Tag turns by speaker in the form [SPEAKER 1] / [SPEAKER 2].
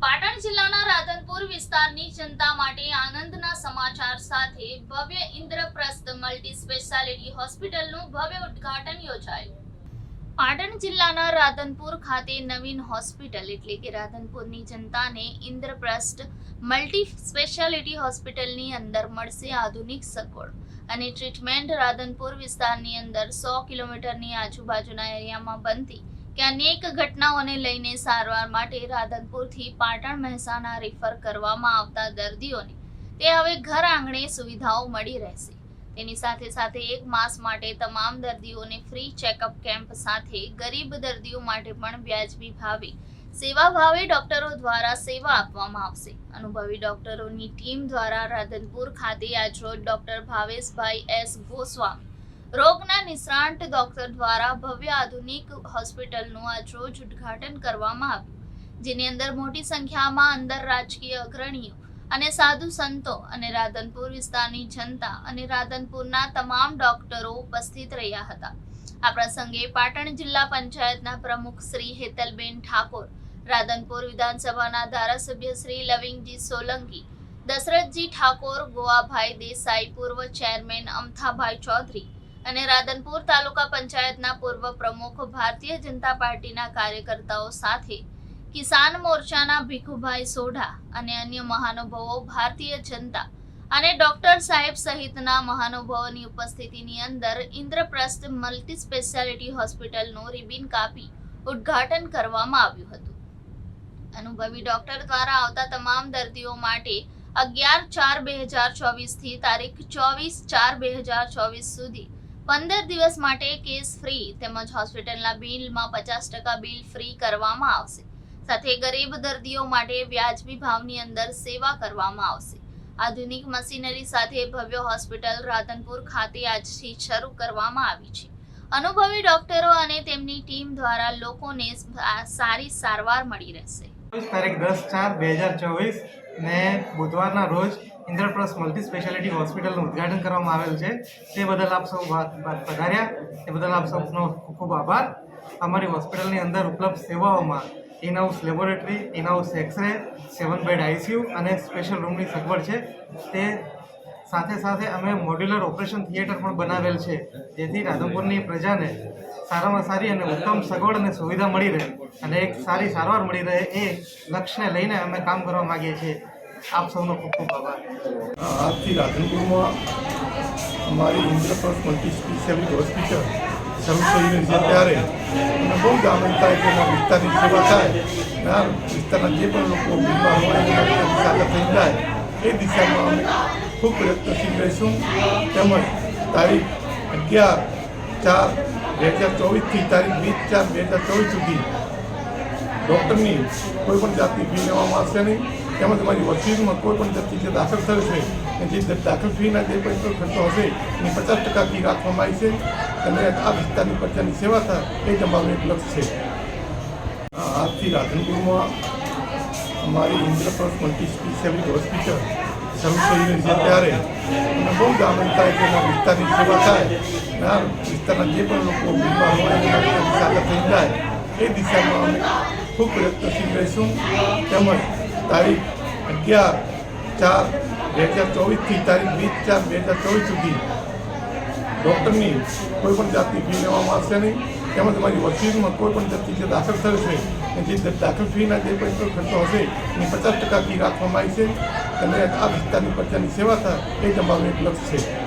[SPEAKER 1] પાટણ જિલ્લાના રાધનપુર વિસ્તારની જનતા માટે આનંદના સમાચાર સાથે ભવ્ય ઇન્દ્રપ્રસ્થ મલ્ટી સ્પેશિયાલિટી હોસ્પિટલનું ભવ્ય ઉદ્ઘાટન યોજાયું. પાટણ જિલ્લાના રાધનપુર ખાતે નવીન હોસ્પિટલ એટલે કે રાધનપુરની જનતાને ઇન્દ્રપ્રસ્થ મલ્ટી સ્પેશિયાલિટી હોસ્પિટલની અંદર મળશે આધુનિક સગવડ અને ટ્રીટમેન્ટ રાધનપુર વિસ્તારની અંદર સો કિલોમીટરની આજુબાજુના એરિયામાં બનતી કે અનેક ઘટનાઓને લઈને સારવાર માટે રાધનપુરથી પાટણ મહેસાણા રેફર કરવામાં આવતા દર્દીઓને તે હવે ઘર આંગણે સુવિધાઓ મળી રહેશે. તેની સાથે સાથે એક માસ માટે તમામ દર્દીઓને ફ્રી ચેકઅપ કેમ્પ સાથે ગરીબ દર્દીઓ માટે પણ વ્યાજબી ભાવે સેવા ભાવે ડોક્ટરો દ્વારા સેવા આપવામાં આવશે. અનુભવી ડોક્ટરોની ટીમ દ્વારા રાધનપુર ખાતે આજરોજ ડોક્ટર ભાવેશભાઈ એસ ગોસ્વામી રોગના નિષ્ણાંત ડોક્ટર દ્વારા ભવ્ય આધુનિક હોસ્પિટલનું આજ રોજ ઉદ્ઘાટન કરવામાં આવ્યું, જેની અંદર મોટી સંખ્યામાં અંદર રાજકીય અગ્રણીઓ અને સાધુ સંતો અને રાધનપુર વિસ્તારની જનતા અને રાધનપુરના તમામ ડોક્ટરો ઉપસ્થિત રહ્યા હતા. આ પ્રસંગે પાટણ જિલ્લા પંચાયતના પ્રમુખ શ્રી હેતલબેન ઠાકોર, રાધનપુર વિધાનસભાના ધારાસભ્ય શ્રી લવિંગજી સોલંકી, દશરથજી ઠાકોર, ગોવાભાઈ દેસાઈ, પૂર્વ ચેરમેન અમથાભાઈ ચૌધરી અને રાધનપુર તાલુકા પંચાયતના પૂર્વ પ્રમુખ ભારતીય જનતા પાર્ટીના કાર્યકર્તાઓ સાથે કિસાન મોરચાના ભીખુભાઈ સોઢા અને અન્ય મહાનુભાવો ભારતીય જનતા અને ડોક્ટર સાહેબ સહિતના મહાનુભાવોની ઉપસ્થિતિની અંદર ઇન્દ્રપ્રસ્થ મલ્ટી સ્પેશિયાલિટી હોસ્પિટલનું રિબિન કાપી ઉદ્ઘાટન કરવામાં આવ્યું હતું. અનુભવી ડોક્ટર દ્વારા આવતા તમામ દર્દીઓ માટે અગિયાર ચાર બે હજાર ચોવીસથી તારીખ ચોવીસ ચાર બે હજાર ચોવીસ સુધી પંદર દિવસ માટે કેસ ફ્રી, તેમજ હોસ્પિટલના બિલમાં પચાસ ટકા બિલ ફ્રી કરવામાં આવશે. સાથે ગરીબ દર્દીઓ માટે વ્યાજબી ભાવની અંદર સેવા કરવામાં આવશે. આધુનિક મશીનરી સાથે ભવ્ય હોસ્પિટલ રાધનપુર ખાતે આજથી શરૂ કરવામાં આવી છે. અનુભવી ડોક્ટરો અને તેમની ટીમ દ્વારા લોકોને સારી સારવાર મળી રહેશે.
[SPEAKER 2] તારીખ દસ ચાર બે હજાર ચોવીસ ને બુધવારના રોજ ઇન્દ્રપ્રસ્થ મલ્ટી સ્પેશિયાલિટી હોસ્પિટલનું ઉદ્ઘાટન કરવામાં આવેલ છે. તે બદલ આપ સૌ પધાર્યા. તે બદલ આપ સૌનો ખૂબ ખૂબ આભાર. અમારી હોસ્પિટલની અંદર ઉપલબ્ધ સેવાઓમાં in house laboratory in house x-ray seven bed ICU અને સ્પેશિયલ રૂમની સગવડ છે. તે સાથે સાથે અમે મોડ્યુલર ઓપરેશન થિયેટર પણ બનાવેલ છે, જેથી રાધનપુરની પ્રજાને સારામાં સારી અને ઉત્તમ સગવડ અને સુવિધા મળી રહે અને એક સારી સારવાર મળી રહે એ લક્ષ્યને લઈને અમે કામ કરવા માગીએ છીએ. આપ સૌનો ખૂબ ખૂબ આભાર.
[SPEAKER 3] આજથી રાધનપુરમાં અમારી ઇન્દ્રપ્રસ્થ મલ્ટી હોસ્પિટલ શરૂ અમને બહુ જ થાય કે એના વિસ્તારની સેવા થાય વિસ્તારના જે પણ લોકો બીમાર હોય, એના થઈ જાય, એ દિશામાં અમે ખૂબ પ્રયત્નશીલ રહીશું તેમજ તારીખ અગિયાર ચાર બે હજાર ચોવીસથી તારીખ વીસ ચાર બે હજાર ચોવીસ સુધી ડૉક્ટરની કોઈ પણ જાતની ફી લેવામાં આવશે નહીં. તેમજ તમારી હોસ્પિટલમાં કોઈ પણ વ્યક્તિ જે દાખલ થશે અને જે દાખલ ફીના જે પણ ખર્ચો હશે એની પચાસ ટકા ફી રાખવામાં આવી છે. અને આ વિસ્તારની પ્રજાની સેવા થાય એ જ અમારું એક લક્ષ્ય છે. આજથી રાધનપુરમાં અમારી ઇન્દ્રપ્રસ્થ મલ્ટી સ્પેશિયાલિટી હોસ્પિટલ શરૂ થઈ ત્યારે. અમને બહુ આનંદ થાય કે એના વિસ્તારની સેવા થાય. અને આ વિસ્તારના જે પણ લોકો બીમાર હોય થઈ જાય. એ દિશામાં અમે ખૂબ પ્રયત્નશીલ રહીશું. તેમજ તારીખ અગિયાર ચાર બે હજાર ચોવીસથી તારીખ વીસ ચાર બે હજાર ચોવીસ સુધી ડૉક્ટરની કોઈ પણ જાતની ફી લેવામાં આવશે નહીં. તેમજ તમારી વકીલમાં કોઈ પણ વ્યક્તિ જે દાખલ થશે અને જે દાખલ ફીના જે પૈસો ખર્ચો હશે, એની પચાસ ટકા ફી રાખવામાં આવી છે. અને આ વિસ્તારની પ્રજાની સેવા થાય એ જ એક લક્ષ્ય છે.